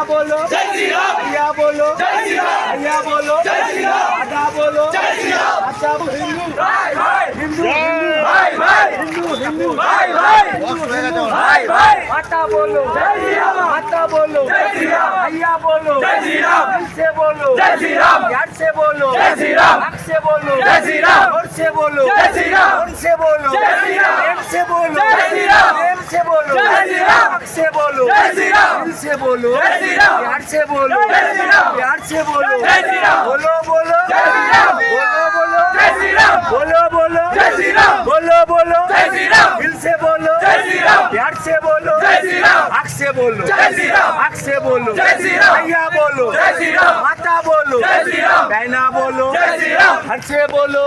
आईना बोलो भैया बोलो भैया बोलो आटा बोलो आटा हिंदू हिंदू हिंदू हिंदू हिंदू आटा बोलो आटा बोलो भैया बोलो दिल से बोलो यार से बोलो जय श्री राम जोर से बोलो जय श्री राम जोर से बोलो जय श्री राम प्रेम से बोलो जय श्री राम प्रेम से बोलो जय श्री राम हक से बोलो जय श्री राम दिल से बोलो जय श्री राम प्यार से बोलो जय श्री राम प्यार से बोलो जय श्री राम बोलो बोलो जय श्री राम बोलो बोलो बोलो बोलो बोलो दिल से बोलो प्यार से बोलो आँख से बोलो आँख से बोलो भैया बोलो माता बोलो बहना बोलो घर से बोलो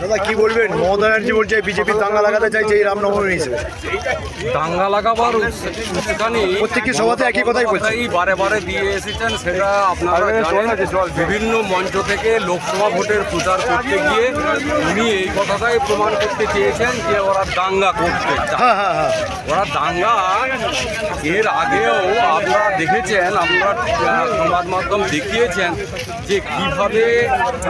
দাদা কি বলবেন? মমতা ব্যানার্জি বলছে বিজেপি দাঙ্গা লাগাতে চাইছে এই রামনবমী হিসেবে। দাঙ্গা লাগাবার উস্কানি প্রত্যেকটি সভাতে একই কথাই বলছে। বারে বারে দিয়ে এসেছেন সেটা আপনারা বিভিন্ন মঞ্চ থেকে লোকসভা ভোটের প্রচার করতে গিয়ে উনি এই কথাটাই প্রমাণ করতে চেয়েছেন যে ওরা দাঙ্গা করতে চায়। হ্যাঁ হ্যাঁ হ্যাঁ। ওরা দাঙ্গা এর আগেও আপনারা দেখেছেন আপনারা সংবাদ মাধ্যম দেখিয়েছেন যে কীভাবে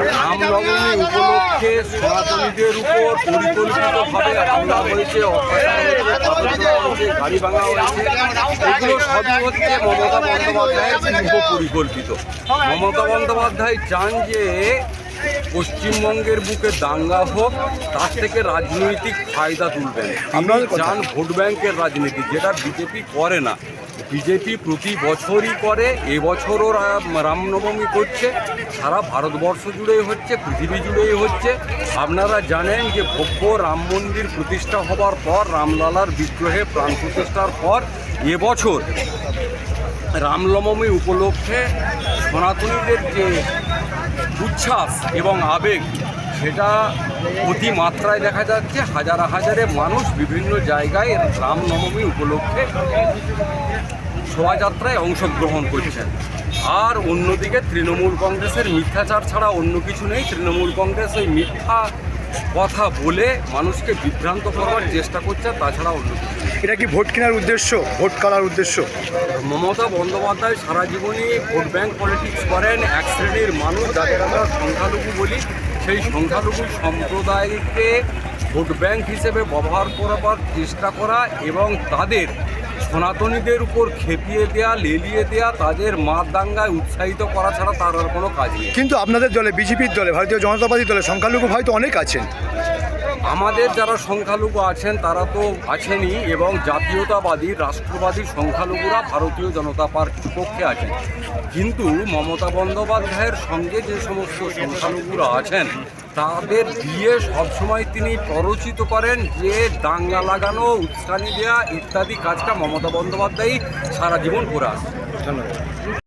রামনবমী উপলক্ষে সনাতনীদের উপর পরিকল্পিতভাবে হামলা হয়েছে গাড়ি ভাঙা হয়েছে এগুলো সবই হচ্ছে মমতা বন্দ্যোপাধ্যায়ের পূর্ব পরিকল্পিত মমতা বন্দ্যোপাধ্যায় চান যে পশ্চিমবঙ্গের বুকে দাঙ্গা হোক তার থেকে রাজনৈতিক ফায়দা তুলবেন কথা। চান ভোট ব্যাংকের রাজনীতি যেটা বিজেপি করে না বিজেপি প্রতি বছরই করে, এবছরও রামনবমী করছে, সারা ভারতবর্ষ জুড়েই হচ্ছে, পৃথিবী জুড়েই হচ্ছে। আপনারা জানেন যে ভব্য রাম মন্দির প্রতিষ্ঠা হবার পর, রামলালার বিগ্রহে প্রাণ প্রতিষ্ঠার পর, এবছর রামনবমী উপলক্ষে সনাতনীদের যে উচ্ছ্বাস এবং আবেগ সেটা অতি মাত্রায় দেখা যাচ্ছে হাজার হাজারে মানুষ বিভিন্ন জায়গায় রামনবমী উপলক্ষে শোভাযাত্রায় অংশগ্রহণ করছেন। আর অন্যদিকে তৃণমূল কংগ্রেসের মিথ্যাচার ছাড়া অন্য কিছু নেই। তৃণমূল কংগ্রেস ওই মিথ্যা কথা বলে মানুষকে বিভ্রান্ত করবার চেষ্টা করছে তাছাড়া অন্য কিছু এটা কি ভোট কেনার উদ্দেশ্য? ভোট কালার উদ্দেশ্য? মমতা বন্দ্যোপাধ্যায় সারা জীবনই ভোট ব্যাংক পলিটিক্স করেন এক শ্রেণির মানুষ যাদের আমরা সংখ্যালঘু বলি সেই সংখ্যালঘু সম্প্রদায়কে ভোট ব্যাংক হিসেবে ব্যবহার করবার চেষ্টা করা এবং তাদের সনাতনীদের উপর খেপিয়ে দেয়া, লেলিয়ে দেয়া, তাদের মার দাঙ্গায় উৎসাহিত করা ছাড়া তার আর কোনো কাজ নেই। কিন্তু আপনাদের দলে, বিজেপির দলে, ভারতীয় জনতা পার্টির দলে সংখ্যালঘু হয়তো অনেক আছেন। আমাদের যারা সংখ্যালঘু আছেন, তারা তো আছেনই এবং জাতীয়তাবাদী, রাষ্ট্রবাদী সংখ্যালঘুরা ভারতীয় জনতা পার্টির পক্ষে আছেন। কিন্তু মমতা বন্দ্যোপাধ্যায়ের সঙ্গে যে সমস্ত সংখ্যালঘুরা আছেন, তাদের দিয়ে সবসময় তিনি প্ররোচিত করেন যে দাঙ্গা লাগানো, উস্কানি দেওয়া ইত্যাদি কাজটা মমতা বন্দ্যোপাধ্যায়ই সারা জীবন করে আসেন ধন্যবাদ।